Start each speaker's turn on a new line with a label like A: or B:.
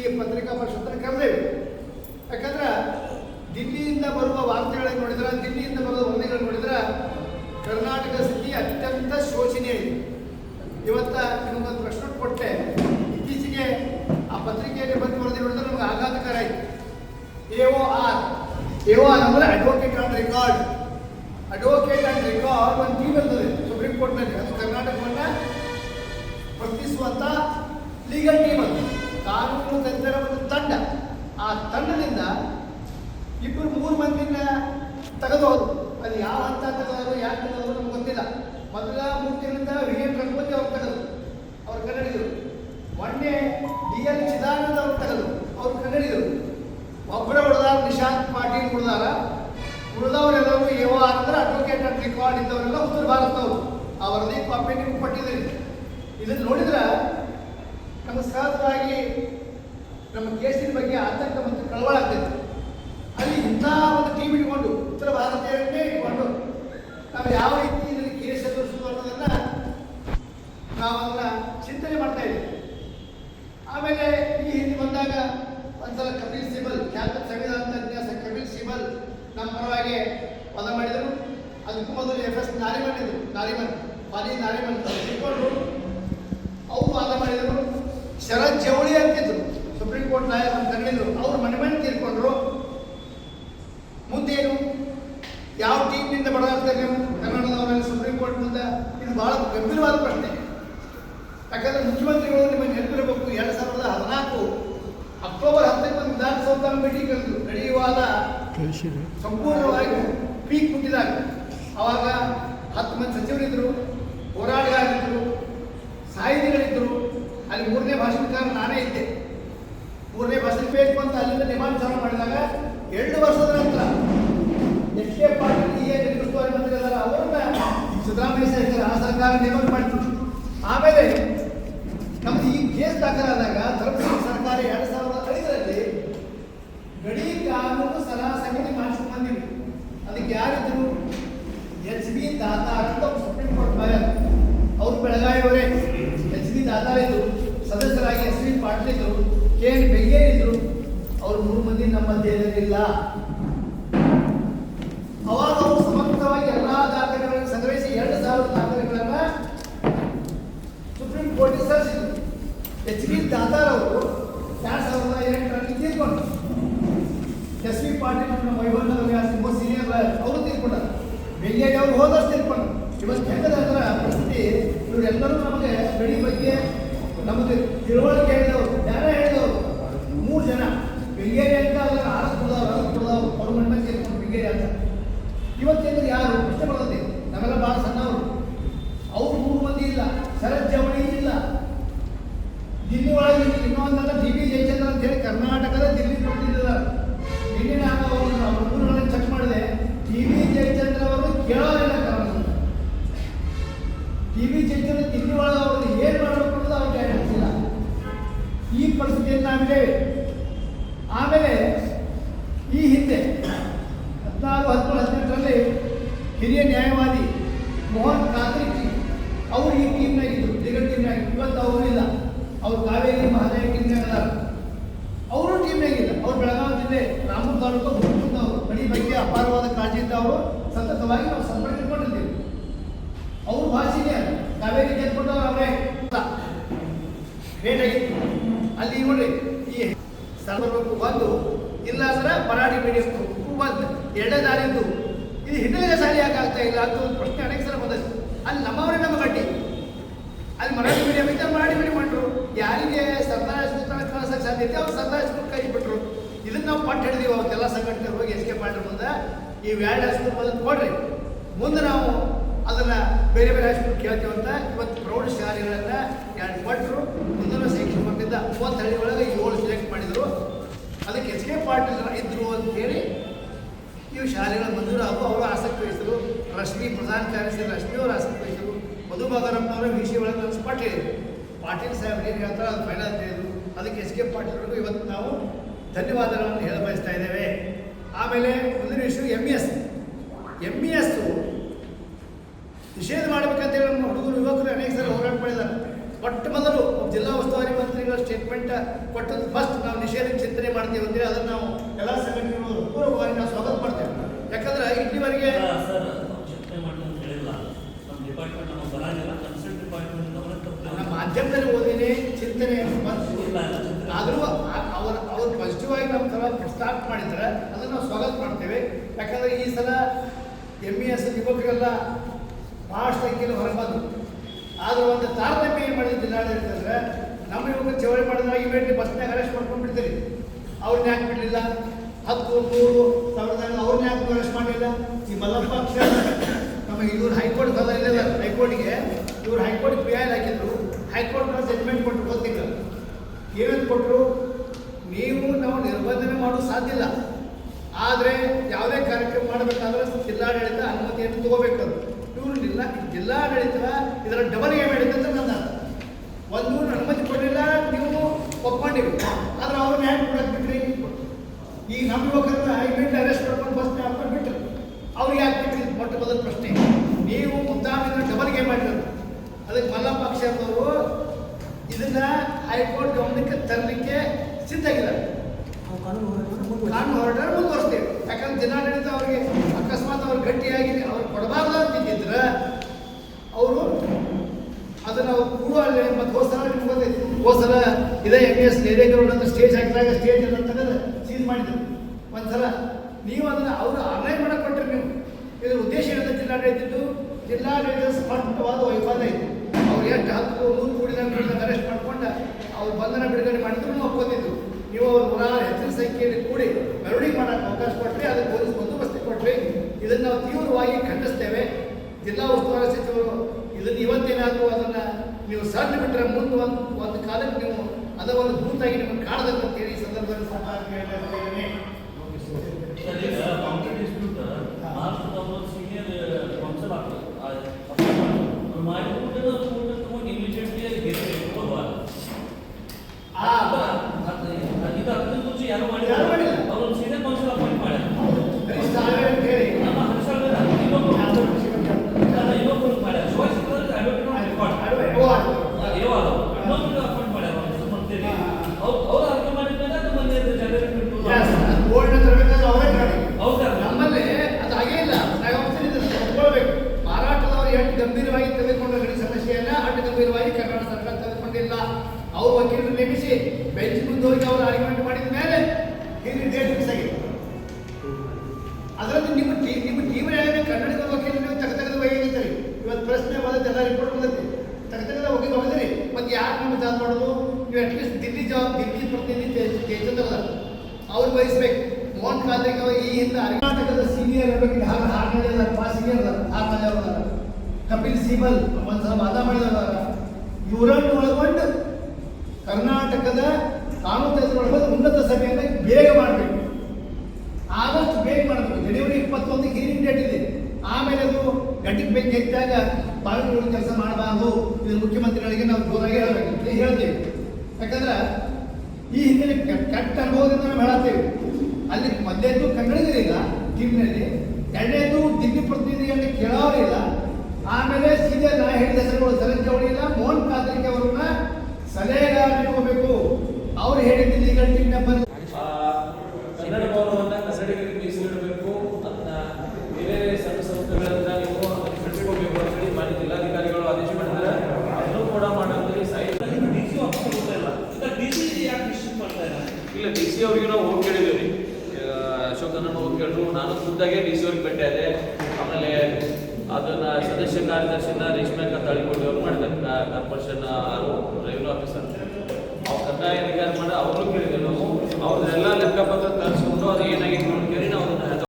A: ಈ ಪತ್ರಿಕಾ ಪರಿಷತ್ತನ್ನು ಕರೆದೇವೆ. ಯಾಕಂದ್ರೆ ದಿಲ್ಲಿಯಿಂದ ಬರುವ ವಾರ್ತೆಗಳನ್ನು ನೋಡಿದ್ರೆ, ದಿಲ್ಲಿಯಿಂದ ಬರುವ ವರದಿಗಳನ್ನು ನೋಡಿದ್ರೆ ಕರ್ನಾಟಕ ಸ್ಥಿತಿ ಅತ್ಯಂತ ಶೋಚನೀಯ ಇದೆ. ಇವತ್ತ ನಿಮಗೊಂದು ಪ್ರಶ್ನೆ ಕೊಟ್ಟೆ. ಇತ್ತೀಚೆಗೆ ಆ ಪತ್ರಿಕೆಯಲ್ಲಿ ಬಂದು ವರದಿ ನೋಡಿದ್ರೆ ನಮಗೆ ಆಘಾತಕರ ಆಯ್ತು. A O R A O R ಅಂದರೆ advocate on record advocate on record ಒಂದು ಟೀಮ್ ಇರ್ತದೆ ಸುಪ್ರೀಂ ಕೋರ್ಟ್ನಲ್ಲಿ. ಅದು ಕರ್ನಾಟಕವನ್ನು ವರ್ತಿಸುವಂಥ ಲೀಗಲ್ ಟೀಮ್ ಅದು. ಕಾನೂನು ತಜ್ಞರ ಒಂದು ತಂಡ, ಆ ತಂಡದಿಂದ ಇಬ್ಬರು ಮೂರು ಮಂದಿನ ತೆಗೆದೋದು ಅದು ಯಾವ ಹಂತ ತೆಗೆದವರು ಯಾಕೆ ತೆಗೆದವರು ನಮ್ಗೆ ಗೊತ್ತಿಲ್ಲ. ಮೊದಲ ಮೂರು ತಿಂಗಳಿಂದ ರಘುಪತಿ ಅವ್ರು ತೆಗೆದು ಅವ್ರು ಕನ್ನಡಿಗರು. ಮೊನ್ನೆ ಡಿ ಎಲ್ ಚಿದಾನಂದ ಅವ್ರು ತೆಗೆದು ಅವ್ರು ಕನ್ನಡಿಗರು. ಒಬ್ಬರೇ ಉಳಿದಾರ, ನಿಶಾಂತ್ ಪಾಟೀಲ್ ಉಳಿದಾರ. ಉಳಿದವರೆಲ್ಲರೂ ಯಾವ ಅಂದ್ರೆ ಅಡ್ವೊಕೇಟ್ ಅಂಡ್ ರೆಕಾರ್ಡ್ ಇದ್ದವರೆಲ್ಲ ಉತ್ತರ ಭಾರತದವರು. ಆ ವರದಿ ನಿಮ್ಗೆ ಕೊಟ್ಟಿದ್ದೀರಿ ಇದನ್ನು ನೋಡಿದ್ರೆ ನಮಗೆ ಸಹಜವಾಗಿ ನಮ್ಮ ಕೇಸಿನ ಬಗ್ಗೆ ಆತಂಕ ಮತ್ತು ಕಳವಳ ಆಗ್ತೈತೆ. ಅಲ್ಲಿ ಇಂಥ ಒಂದು ಟೀಮ್ ಇಟ್ಕೊಂಡು ಉತ್ತರ ಭಾರತೀಯರನ್ನೇ ಇಟ್ಕೊಂಡು ನಾವು ಯಾವ ರೀತಿ ಇದರಲ್ಲಿ ಕೇಸ್ ಎದುರಿಸೋದು ಅನ್ನೋದನ್ನ ನಾವು ಅದನ್ನ ಚಿಂತನೆ ಮಾಡ್ತಾ ಇದ್ದೀವಿ. ಆಮೇಲೆ ಈ ಹಿಂದೆ ಬಂದಾಗ ಒಂದ್ಸಲ ಕಪಿಲ್ ಸಿಬಲ್, ಖ್ಯಾತ ಸಂವಿಧಾನ ತಜ್ಞ ಕಪಿಲ್ ಸಿಬಲ್, ನಮ್ಮ ಪರವಾಗಿ ವಾದ ಮಾಡಿದರು. ಅದಕ್ಕೂ ಮೊದಲು ಎಫ್ ಎಸ್ ನಾರಿಮನ್ ಇದ್ರು ನಾರಿಮನ್ ಪಾಲಿ ನಾರಿಮನ್ ತಿಳ್ಕೊಂಡ್ರು ಅವರು ವಾದ ಮಾಡಿದರು. ಶರತ್ ಜವಳಿ ಅಂತಿದ್ರು. ಸುಪ್ರೀಂ ಕೋರ್ಟ್ ನ್ಯಾಯ ಕನ್ನಡಿಗರು ಅವ್ರು ಮನೆ ಮನೆ ತೀರ್ಕೊಂಡ್ರು. ಮುಂದೇನು? ಯಾವ ಟೀಮ್ನಿಂದ ಬಡವಾಗ್ತಾರೆ ನೀವು? ಕನ್ನಡದವರಲ್ಲಿ ಸುಪ್ರೀಂ ಕೋರ್ಟ್ ಮುಂದೆ? ಇದು ಬಹಳ ಗಂಭೀರವಾದ ಪ್ರಶ್ನೆ. ಯಾಕಂದ್ರೆ ಮುಖ್ಯಮಂತ್ರಿಗಳು ನಿಮಗೆ ನೆನಪಿರಬೇಕು ಎರಡು ಸಾವಿರದ ಹದಿನಾಲ್ಕು ಅಕ್ಟೋಬರ್ ಹತ್ತಕ್ಕೆ ಒಂದು ವಿಧಾನಸೌಧ ಮೀಟಿಂಗ್ ನಡೆಯುವಾಗ ಸಂಪೂರ್ಣವಾಗಿ ಪೀಕ್ ಮುಟ್ಟಿದಾಗ ಅವಾಗ ಹತ್ತು ಮಂದಿ ಸಚಿವರಿದ್ದರು ಮೂರನೇ ಭಾಷಣಕಾರ ನಾನೇ ಇದ್ದೆ. ಮೂರನೇ ಭಾಷಣ ಬೇಕು ಅಂತ ಅಲ್ಲಿಂದ ಡಿಮಾಂಡ್ ಚಾಲೂ ಮಾಡಿದಾಗ ಎರಡು ವರ್ಷದ ನಂತರ ಎಚ್ ಕೆ ಪಾಟೀಲ್ ಈ ಏನು ಉಸ್ತುವಾರಿ ಮಂತ್ರಿ ಅದಾರ ಅವರನ್ನ ಸಿದ್ದರಾಮಯ್ಯ ಸರ್ಕಾರ ಆ ಸರ್ಕಾರ ನೇಮಕ ಮಾಡಿತು ಆಮೇಲೆ ನಮ್ದು ಈ ಕೇಸ್ ದಾಖಲಾದಾಗ ಧರ್ಮಸ್ಥಳ ಸರ್ಕಾರ ಎರಡು ಸಾವಿರದ ಐದರಲ್ಲಿ ಗಡಿ ಕಾನೂನು ಸಲಹಾ ಸಮಿತಿ ಮಾಡಿಸ್ಕೊಂಡು ಬಂದಿವಿ ಅದಕ್ಕೆ ಯಾರಿದ್ರು ಎಚ್ ಬಿ ದಾತಾರ್ ಅಂತ ಒಬ್ಬ ಸುಪ್ರೀಂ ಕೋರ್ಟ್ ಲಾಯರ್ ಅವ್ರು ಬೆಳಗಾವಿಯವರೇ ಎಚ್ ಬಿ ದಾತಾರ್ ಇದ್ರು ಸದಸ್ಯರಾಗಿ ಎಸ್ ವಿ ಪಾಟೀಲ್ ಇದ್ರು ಕೆ ಎನ್ ಬೆಂಗೇರಿ ಇದ್ರು ಅವ್ರು ಮೂರು ಮಂದಿ ನಮ್ಮ ಮಧ್ಯದಲ್ಲಿಲ್ಲ ಅವಾಗ ಅವರು ಸಮರ್ಥವಾಗಿ ಎಲ್ಲಾ ದಾಖಲೆಗಳನ್ನು ಸಂಗ್ರಹಿಸಿ ಎರಡು ಸಾವಿರ ದಾಖಲೆಗಳನ್ನ ಸುಪ್ರೀಂ ಕೋರ್ಟ್ಗೆ ಸಲ್ಲಿಸಿದ್ರು ಬಿ ದಾತಾರ್ ಅವರು ಎರಡು ಸಾವಿರದ ಎಂಟರಲ್ಲಿ ತೀರ್ಕೊಂಡ್ರು. ಎಸ್ ವಿ ಪಾಟೀಲ್ ನಮ್ಮ ವೈಭವನಗರ ವ್ಯಾಸ ಸೀನಿಯರ್ ಅವರು ತೀರ್ಕೊಂಡ್ರು. ಬೆಂಗೇರಿ ಅವರು ಹೋದಷ್ಟು ತೀರ್ಕೊಂಡ್ರು. ಇವತ್ತು ಹೆಂಗದ ಅಂದ್ರೆ ಪರಿಸ್ಥಿತಿ, ಇವರೆಲ್ಲರೂ ನಮಗೆ ಗಡಿ ಬಗ್ಗೆ ನಮಗೆ ತಿಳುವಳಿಕೆ ಹೇಳಿದವರು. ಜ್ಞಾನ ಹೇಳಿದವರು? ಮೂರು ಜನ. ಬೆಂಗೇರಿ ಅಂತ ಅದರ ಆರಸ್ ಕೊಡದವ್ರು ಆರಸ್ ಕೊಡದವ್ರು ಅವ್ರ ತೀರ್ಕೊಂಡು ಬೆಂಗೇರಿ ಅಂತ. ಇವತ್ತೇನು ಯಾರು ಇಷ್ಟ ಬರ್ತದೆ ನಮ್ಮೆಲ್ಲ ಭಾಳ ಸಣ್ಣವರು ಅವ್ರು ಮೂರು ಮಂದಿ ಇಲ್ಲ ಶರತ್ ಜವಳಿ ಇಲ್ಲ ದಿಲ್ಲಿ ಒಳಗೆ ಇನ್ನೊಂದಲ್ಲ ಡಿ ಬಿ ಜಯಚಂದ್ರ ಅಂತ ಹೇಳಿ ಕರ್ನಾಟಕದ ದಿಲ್ಲಿ ಕೊಟ್ಟಿದ್ದಾರೆ ನಿನ್ನೆ ನಾನು ಅವ್ರ ಅವ್ರ ಊರುಗಳನ್ನು ಚೆಕ್ ಮಾಡಿದೆ ಡಿ ಬಿ ಜಯಚಂದ್ರ ಅವರು ಕೇಳೋರಿಲ್ಲ ಕನ್ನಡ ಡಿ ಬಿ ಜಯಚಂದ್ರ ದಿಲ್ಲಿ ಒಳಗೆ ಅವ್ರಿಗೆ ಏನು ಮಾಡಬೇಕು ಅನ್ನೋದು ಅವ್ರಿಗೆ ಅನಿಸಿಲ್ಲ ಈ ಪರಿಸ್ಥಿತಿಯಲ್ಲಿ ನಾವಿದ್ದೇವೆ ಆಮೇಲೆ ಈ ಹಿಂದೆ ಹದಿನಾರು ಹದಿನೇಳು ಹದಿನೆಂಟರಲ್ಲಿ ಹಿರಿಯ ನ್ಯಾಯವಾದಿ ಮೋಹನ್ ಕಾತ್ರಿಕಿ ಅವರು ಈ ಟೀಮ್ನಾಗಿದ್ದರು ಲೀಗಲ್ ಟೀಮ್ನಾಗ ಇವತ್ತು ಅವರು ಇಲ್ಲ ಅವ್ರು ಕಾವೇರಿ ಮಹಾದೇವ ಟೀಮ್ನಾಗ ಅದಾರ ಅವರು ಟೀಮ್ನಾಗಿಲ್ಲ ಅವ್ರು ಬೆಳಗಾವಿ ಜಿಲ್ಲೆ ರಾಮೂರ್ ತಾಲೂಕು ಅವರು ಗಡಿ ಬಗ್ಗೆ ಅಪಾರವಾದ ಕಾಳಜಿಯಿಂದ ಅವರು ಸತತವಾಗಿ ನಾವು ಸಂಪರ್ಕ ಇಟ್ಕೊಂಡಿದ್ದೀವಿ ಅವ್ರ ಭಾಷೆನೇ ಅದು. ಕಾವೇರಿ ಗೆದ್ಕೊಂಡವ್ರು ಅವರೇ ಭೇಟಿಯಾಗಿತ್ತು ಅಲ್ಲಿ ನೋಡ್ರಿ ಈ ಸರ್ವರ್ಬೇಕು ಒಂದು ಇಲ್ಲ ಅಂದ್ರೆ ಮರಾಠಿ ಮೀಡಿಯಂ ಒಂದು ಎರಡನೇ ದಾರಿದ್ದು ಇದು ಹಿನ್ನೆಲೆ ಶಾಲೆ ಯಾಕೆ ಆಗ್ತಾ ಇಲ್ಲ ಅಂತ ಒಂದು ಪ್ರಶ್ನೆ ಅನೇಕ ಸಲ ಬಂದದ್ದು. ಅಲ್ಲಿ ನಮ್ಮವರೇ ನಮ್ಮ ಗಟ್ಟಿ ಅಲ್ಲಿ ಮರಾಠಿ ಮೀಡಿಯಂ ಇದ್ದ ಮರಾಠಿ ಮೀಡಿಯಂ ಮಾಡ್ರು ಯಾರಿಗೆ ಸರ್ದಾರ್ ಹೈಸ್ಕೂಲ್ ಸಾಧ್ಯ ಸಾಧ್ಯತೆ, ಅವ್ರು ಸರ್ದಾರ್ ಕೈಬಿಟ್ರು ಕೈ ಇದನ್ನ ನಾವು ಪಟ್ಟು ಹಿಡಿದೀವಿ ಅವತ್ತೆಲ್ಲ ಸಂಘಟನೆ ಹೋಗಿ ಎಸ್ ಕೆ ಮುಂದೆ. ಈ ವ್ಯಾಲ್ಡ್ ಹಾಸ್ಪಿಟಲ್ ಬಂದು ಕೊಡ್ರಿ ಮುಂದೆ ನಾವು ಅದನ್ನ ಬೇರೆ ಬೇರೆ ಹಾಸ್ಪಿಟಲ್ ಕೇಳ್ತೀವಿ ಅಂತ. ಇವತ್ತು ಪ್ರೌಢ ಶಾಲೆಗಳನ್ನ ಎರಡು ಕೊಟ್ಟರು ಮುಂದಿನ ಶೈಕ್ಷಣಿಕ ಮಟ್ಟದಿಂದ ಮೂವತ್ತು ಹಳ್ಳಿ ಒಳಗೆ ಏಳು ಸೆಲೆಕ್ಟ್ ಮಾಡಿದ್ರು. ಅದಕ್ಕೆ ಎಸ್ ಕೆ ಪಾಟೀಲ್ ಇದ್ರು ಅಂತೇಳಿ ಇವು ಶಾಲೆಗಳ ಮಂಜೂರಾಗು ಅವರು ಆಸಕ್ತಿ ವಹಿಸಿದರು. ರಶ್ಮಿ ಪ್ರಧಾನ ಕಾರ್ಯದರ್ಶಿ ರಶ್ಮಿ ಅವರು ಆಸಕ್ತಿ ವಹಿಸಿದರು. ಮಧು ಬಾಗರಪ್ಪನವರ ವಿಷಯ ಒಳಗೆ ಹೇಳಿದ್ರು ಪಾಟೀಲ್ ಸಾಹೇಬ್ ಏನು ಹೇಳ್ತಾರೆ ಅದು ಫೈನಲ್ ಅಂತ ಅದಕ್ಕೆ ಎಸ್ ಕೆ ಪಾಟೀಲ್ ಅವ್ರಿಗೂ ಇವತ್ತು ನಾವು ಧನ್ಯವಾದಗಳನ್ನು ಹೇಳ ಬಯಸ್ತಾ ಇದ್ದೇವೆ. ಆಮೇಲೆ ಮುಂದಿನ ವಿಷಯ M E S M E S ನಿಷೇಧ ಮಾಡಬೇಕಂತೇಳಿ ನಮ್ಮ ಹುಡುಗರು, ಯುವಕರು ಅನೇಕ ಸಲ ಹೋರಾಟ ಮಾಡಿದ್ದಾರೆ ಒಟ್ಟು ಮೊದಲು ಒಬ್ಬ ಜಿಲ್ಲಾ ಉಸ್ತುವಾರಿ ಮಂತ್ರಿಗಳ ಸ್ಟೇಟ್ಮೆಂಟ್ ಕೊಟ್ಟದ್ದು ಫಸ್ಟ್ ನಾವು ನಿಷೇಧ ಚಿಂತನೆ ಮಾಡ್ತೀವಿ ಅಂದರೆ ಅದನ್ನು ನಾವು ಎಲ್ಲ ಸಂಘಟನೆಗಳು ಪೂರ್ವವಾಗಿ ನಾವು ಸ್ವಾಗತ ಮಾಡ್ತೇವೆ. ಯಾಕಂದ್ರೆ ಇಲ್ಲಿವರೆಗೆ ಮಾಧ್ಯಮದಲ್ಲಿ ಓದಿನೇ ಚಿಂತನೆ. ಆದರೂ ಅವ್ರ ಅವ್ರು ಪಾಸಿಟಿವ್ ಆಗಿ ನಮ್ಮ ಥರ ಸ್ಟಾರ್ಟ್ ಮಾಡಿದ್ರೆ ಅದನ್ನು ನಾವು ಸ್ವಾಗತ ಮಾಡ್ತೇವೆ. ಯಾಕಂದ್ರೆ ಈ ಸಲ ಎಂ ಇ ಎಸ್ ಯುವಕರೆಲ್ಲ ಭಾಳ ಸಂಖ್ಯೆಯಲ್ಲಿ ಹೊರಬಂದು ಆದ್ರೆ ಒಂದು ತಾರತಮ್ಯ ಏನು ಮಾಡಿದ ಜಿಲ್ಲಾಡಳಿತ ಅಂದ್ರೆ, ನಮ್ಮ ಇವಾಗ ಚವಳಿ ಮಾಡಿದ್ರೆ ಇಮಿಡಿಯೇಟ್ಲಿ ಬಸ್ನಾಗ ಅರೆಸ್ಟ್ ಮಾಡ್ಕೊಂಡು ಬಿಡ್ತೀರಿ. ಅವ್ರನ್ನ ಯಾಕೆ ಬಿಡಲಿಲ್ಲ? ಹತ್ತು, ಮೂರು ಸಾವಿರದ ಅವ್ರನ್ನ ಯಾಕೆ ಅರೆಸ್ಟ್ ಮಾಡಲಿಲ್ಲ? ಈ ಮಲ್ಲಪ್ಪ ನಮ್ಮ ಇವ್ರು ಹೈಕೋರ್ಟ್ ಬಲ ಇಲ್ಲ ಹೈಕೋರ್ಟ್ಗೆ ಇವ್ರು ಹೈಕೋರ್ಟ್ ಪಿ ಐ ಹಾಕಿದ್ರು. ಹೈಕೋರ್ಟ್ ಜಜ್ಮೆಂಟ್ ಕೊಟ್ಟು ಗೊತ್ತಿಲ್ಲ. ಏನಂತ ಕೊಟ್ಟರು ನೀವು ನಾವು ನಿರ್ಬಂಧನೆ ಮಾಡೋದು ಸಾಧ್ಯ ಇಲ್ಲ. ಆದರೆ ಯಾವುದೇ ಕಾರ್ಯಕ್ರಮ ಮಾಡಬೇಕಾದ್ರೆ ಜಿಲ್ಲಾಡಳಿತ ಅನುಮತಿಯನ್ನು ತಗೋಬೇಕು ಜಿಲ್ಲಾ ಜಿಲ್ಲಾಡಳಿತ ಇದರ ಡಬಲ್ ಗೇಮ್ ಆಡಿದೆ ಅಂತ ನನ್ನ. ಒಂದು ಅನುಮತಿ ಕೊಡಲಿಲ್ಲ ನೀವು ಒಪ್ಕೊಂಡಿವಿ ಆದ್ರೆ ಅವ್ರನ್ನ ಹ್ಯಾಂಗ್ ಕೊಡಕ್ ಬಿಟ್ರಿ? ಈಗ ನಮ್ಮ ಯುವಕರನ್ನ ಹೈಬ್ರಿಡ್ ಅರೆಸ್ಟ್ ಮಾಡ್ಕೊಂಡು ಬಸ್ ಹಾಕೊಂಡು ಬಿಟ್ರು ಅವ್ರಿಗೆ ಯಾಕೆ ಬಿಟ್ರಿ? ಮೊಟ್ಟ ಮೊದಲ ಪ್ರಶ್ನೆ. ನೀವು ಮುದ್ದಾಮಿನ ಡಬಲ್ ಗೇಮ್ ಮಾಡಿರೋದು. ಅದಕ್ಕೆ ಮಲ್ಲಪ್ಪ ಪಕ್ಷದವರು ಇದನ್ನ ಹೈಕೋರ್ಟ್ ಗಮನಕ್ಕೆ ತರಲಿಕ್ಕೆ ಸಿದ್ಧಾಗಿಲ್ಲ ಕಾನೂನು ಹೊರಟ ಮುಂದುವರಿಸ್ತೇವೆ. ಯಾಕಂದ್ರೆ ಜಿಲ್ಲಾಡಳಿತ ಅವರಿಗೆ ಅಕಸ್ಮಾತ್ ಅವ್ರು ಗಟ್ಟಿಯಾಗಿ ಅವ್ರು ಕೊಡಬಾರ್ದು ಅಂತಿದ್ದಿದ್ರೆ ಅವರು ಅದನ್ನು ಅವ್ರು ಕೂಡಲೇ ಮತ್ತು ಹೋದ ಸಲ ನಿಮ್ಗೆ ಗೊತ್ತೈತಿ ಹೋದ ಸಲ ಇದೇ ಎಂ ಎಸ್ ದೇವೇಗೌಡ ಅಂತ ಸ್ಟೇಜ್ ಹಾಕಿದಾಗ ಸ್ಟೇಜ್ ಎಲ್ಲ ತೆಗೆದು ಸೀಸ್ ಮಾಡಿದ್ರು. ಒಂದ್ಸಲ ನೀವು ಅದನ್ನು ಅವರು ಆನ್ಲೈನ್ ಮಾಡಕ್ಕೆ ಕೊಟ್ಟರೆ ನೀವು. ಇದ್ರ ಉದ್ದೇಶ ಏನಂತ ಜಿಲ್ಲಾಡಳಿತದ್ದು ಜಿಲ್ಲಾಡಳಿತ ಸ್ಪಷ್ಟವಾದ ವೈಫಲ್ಯ ಇದೆ. ಅವ್ರು ಎಷ್ಟು ಹತ್ತು ನೂರು ಕೂಡಿದಂಗೆ ಅರೆಸ್ಟ್ ಮಾಡ್ಕೊಂಡು ಅವ್ರು ಬಂಧನ ಬಿಡುಗಡೆ ಮಾಡಿದ್ರು ನಾವು ನೀವು ಅವ್ರು ನೂರಾರು ಹೆಚ್ಚಿನ ಸಂಖ್ಯೆಯಲ್ಲಿ ಕೂಡಿ ಮೆರವಣಿಗೆ ಮಾಡೋಕೆ ಅವಕಾಶ ಕೊಟ್ಟರೆ ಅದಕ್ಕೆ ಪೊಲೀಸ್ ಬಂದೋಬಸ್ತಿ ಕೊಟ್ಟರೆ ಇದನ್ನು ನಾವು ತೀವ್ರವಾಗಿ ಖಂಡಿಸ್ತೇವೆ. ಜಿಲ್ಲಾ ಉಸ್ತುವಾರಿ ಸಚಿವರು ಇದನ್ನು ಇವತ್ತೇನಾದರೂ ಅದನ್ನು ನೀವು ಸಣ್ಣ ಬಿಟ್ಟರೆ ಮುಂದೆ ಒಂದು ಒಂದು ಕಾಲಕ್ಕೆ ನೀವು ಅದ ಒಂದು ಭೂತಾಗಿ ನಿಮ್ಮನ್ನು ಕಾಣದಂತೇಳಿ ಈ ಸಂದರ್ಭದಲ್ಲಿ ಸರ್ಕಾರ ಕೇಳಿದ್ದೇನೆ
B: ಸರ್, ಈಗ ಕೌಂಟರ್ ಡಿಸ್ಪ್ಯೂಟ್ ಮಹಾರಾಷ್ಟ್ರದ ಒಂದು ಸೀನಿಯರ್ ಕೌನ್ಸಿಲ್ ಆಗ್ತದೆ ಮಾಡಿಬಿಟ್ಟು ಕೂಟ ತಗೊಂಡು ಇಮಿಡಿಯೇಟ್ಲಿ ಗೆಲ್ಲಬೇಕು ಹೋಗುವಾಗ
A: ಆ,
B: ಇದು ಹತ್ತನೇ ಮುಂಚೆ ಯಾರು
A: ಯಾರು
B: ಮಾಡಿಲ್ಲ
A: ಮಾಡಿಲ್ಲ.
B: ಅವರು ಸೀನಿಯರ್ ಕೌನ್ಸಿಲ್ ಅಪಾಯಿಂಟ್ ಮಾಡ್ಯಾರ
A: ಗರಿಷ್ಠ ಆದಾಯ ಅಂತ ಹೇಳಿ
B: ನಮ್ಮ ಹರ್ಷಲ್ ಇನ್ನೊಬ್ಬರು ಇನ್ನೊಬ್ಬರು ಮಾಡ್ಯಾರ ಶೋಷ್ ಅಡ್ವೊಕೇಟ್ ರೆಕಾರ್ಡ್ ಇವಾಗ ಇನ್ನೊಬ್ರು ಅಪಾಯಿಂಟ್ ಮಾಡ್ಯಾರ ಅವ್ರು ಮಂತ್ರಿ ಅವ್ರು ಅವ್ರು ಅರ್ಥ ಮಾಡಿದ್ಮೇಲೆ ಅದು ಮೊನ್ನೆ ಜನರೇಟ್
A: Yes, ಅದು ಬೋರ್ಡ್ನ ತರಬೇಕಾದ್ರೆ ಅವರೇ ಕಾರಣ.
B: ಹೌದಾ
A: ನಮ್ಮಲ್ಲಿ ಅದು ಹಾಗೇ ಇಲ್ಲ ನಾವು ಹೋಗ್ತೀನಿ ಇದನ್ನ ಒಪ್ಕೊಳ್ಬೇಕು ಮಾರಾಟದವರು ಎಷ್ಟು ಗಂಭೀರವಾಗಿ ತೆಗೆದುಕೊಂಡ ಗಡಿ ಸಮಸ್ಯೆಯನ್ನ ಅಷ್ಟು ಗಂಭೀರವಾಗಿ ಕರ್ನಾಟಕ ಸರ್ಕಾರ ತೆಗೆದುಕೊಂಡಿಲ್ಲ ಅವ್ರು ವಕೀಲರು ನೇಮಿಸಿ ಬೆಂಚ್ ಮುಂದೆ ಹೋಗಿ ಅವರು ಆರ್ಗ್ಯುಮೆಂಟ್ ಮಾಡಿದ ಮೇಲೆ ಹಿರಿಯ ಡೇಟ್ ಫಿಕ್ಸ್ ಆಗಿದೆ ಅದರಲ್ಲಿ ನಿಮ್ಮ ಟೀ ನಿಮ್ಮ ಟೀಮ್ ಯಾಕೆ ಕನ್ನಡದ ವಕೀಲರು ನೀವು ತೆಗೆ ತೆಗೆದು ಒಯ್ಯಿದ್ದೀರಿ ಇವತ್ತು ಪ್ರಶ್ನೆ ಬಂದೈತೆ ಎಲ್ಲ ರಿಪೋರ್ಟ್ ಬಂದೈತಿ ತೆಗೆ ತೆಗೆದ ವಕೀಲ ಹೋಗಿದ್ದೀರಿ ಮತ್ತೆ ಯಾರು ನಿಮ್ಮ ಜಾಬ್ ಮಾಡೋದು ನೀವು ಅಟ್ಲೀಸ್ಟ್ ದಿಲ್ಲಿ ಜಾಬ್ ದಿಲ್ಲಿ ಪ್ರತಿನಿಧಿ ಜಯಚಂದ್ರದ ಅವ್ರು ವಹಿಸ್ಬೇಕು ಮೋಹನ್ ಖಾದ್ರಿಗೆ ಅವರು ಈ ಹಿಂದೆ ಕರ್ನಾಟಕದ ಸೀನಿಯರ್ ಇರಬೇಕು ಹಾಗೆ ಸೀನಿಯರ್ ಅದ ಹಾರ್ನಳ್ಳಿ ಅವರು ಅದಾರ ಕಪಿಲ್ ಸಿಬಲ್ ಒಂದ್ಸಲ ವಾದ ಮಾಡಿದವರ ಇವರನ್ನು ಒಳಗೊಂಡು ಕರ್ನಾಟಕದ ಕಾನೂನು ಉನ್ನತ ಸಭೆಯನ್ನು ಬೇಗ ಮಾಡಬೇಕು. ಆದಷ್ಟು ಬೇಗ ಮಾಡಬೇಕು. ಜನವರಿ ಇಪ್ಪತ್ತೊಂದಕ್ಕೆ ಹೀರಿಂಗ್ ಡೇಟ್ ಇದೆ. ಆಮೇಲೆ ಅದು ಗಂಟಿಗೆ ಬೆಂಕಿ ಹೆಚ್ಚಾಗ ಬಾವಿಗಳು ಕೆಲಸ ಮಾಡಬಾರ್ದು. ಇದು ಮುಖ್ಯಮಂತ್ರಿಗಳಿಗೆ ನಾವು ಜೋರಾಗಿ ಹೇಳಬೇಕು. ಅಂತ ಹೇಳ್ತೇವೆ ಯಾಕಂದ್ರೆ ಈ ಹಿಂದಿನ ಕಟ್ ಅನುಭವದಿಂದ ನಾವು ಹೇಳತ್ತೇವೆ. ಅಲ್ಲಿ ಮೊದಲೇದು ಕನ್ನಡಿಗರಿಲ್ಲ ಟೀಮ್ನಲ್ಲಿ ಎರಡನೇದು ದಿಲ್ಲಿ ಪ್ರತಿನಿಧಿಗಳನ್ನ ಕೇಳೋರಿಲ್ಲ ಆಮೇಲೆ ಸೀದಾ ನಾ ಹೇಳಿದ ಹೆಸರುಗಳು, ಸರಂಜವಳಿ ಇಲ್ಲ, ಮೋಹನ್ ಕಾದ್ರಿಕೆ ಅವರನ್ನ ಸಲಹೆಗಾರ ಇಟ್ಕೋಬೇಕು. ಅವ್ರು ಹೇಳಿದ್ದು ಲೀಗಲ್ ಟೀಮ್ ನಂಬರ್
C: ಆ, ಕನ್ನಡ ಭವನವನ್ನ ಕನ್ನಡಿಗರಿಗೆ ಮೀಸಲಿಡಬೇಕು ಅದನ್ನ ಬೇರೆ ಸಂಘ ಸಂಸ್ಥೆಗಳಿಂದ ನೀವು ಅದನ್ನ ಬಿಡಿಸ್ಕೋಬೇಕು ಅಂತ ಹೇಳಿ ಮಾನ್ಯ ಜಿಲ್ಲಾಧಿಕಾರಿಗಳು ಆದೇಶ ಮಾಡಿದ್ದಾರೆ ಅದನ್ನು ಕೂಡ ಮಾಡೋದ್ರಲ್ಲಿ ಸಾಹಿತ್ಯ
B: ಡಿ ಸಿ ಆಫೀಸ್ ಗೊತ್ತಿಲ್ಲ ಈಗ ಡಿ ಸಿ ಯಾಕೆ ಡಿಸ್ಟ್ರಿಕ್ಟ್ ಮಾಡ್ತಾ ಇಲ್ಲ
C: ಇಲ್ಲ ಡಿ ಸಿ ಅವರಿಗೆ ನಾವು ಹೋಗಿ ಕೇಳಿದ್ದೀವಿ ಅಶೋಕ್ ಅಣ್ಣ ಹೋಗಿ ಕೇಳಿದ್ರು ಖುದ್ದಾಗೆ ಡಿ ಸಿ ಅವ್ರಿಗೆ ಭೇಟಿ ಆದೆ ಆಮೇಲೆ ಅದನ್ನ ಸದಸ್ಯ ಕಾರ್ಯದರ್ಶಿನ ರೇಷ್ಮೆ ತಳಿಕೊಂಡು ಅವ್ರು ಮಾಡಿದ್ದಾರೆ ಕಾರ್ಪೊರೇಷನ್ ರೆವಿನ್ಯೂ ಆಫೀಸರ್ ಅವ್ರು ಕಂದಾಯ ಅಧಿಕಾರಿ ಮಾಡಿ ಅವ್ರನ್ನೂ ಕೇಳಿದ್ರು ನಾವು. ಅವ್ರದ್ದೆಲ್ಲ ಲೆಕ್ಕಪತ್ರ ತರಿಸ್ಕೊಂಡು ಅದು ಏನಾಗಿತ್ತು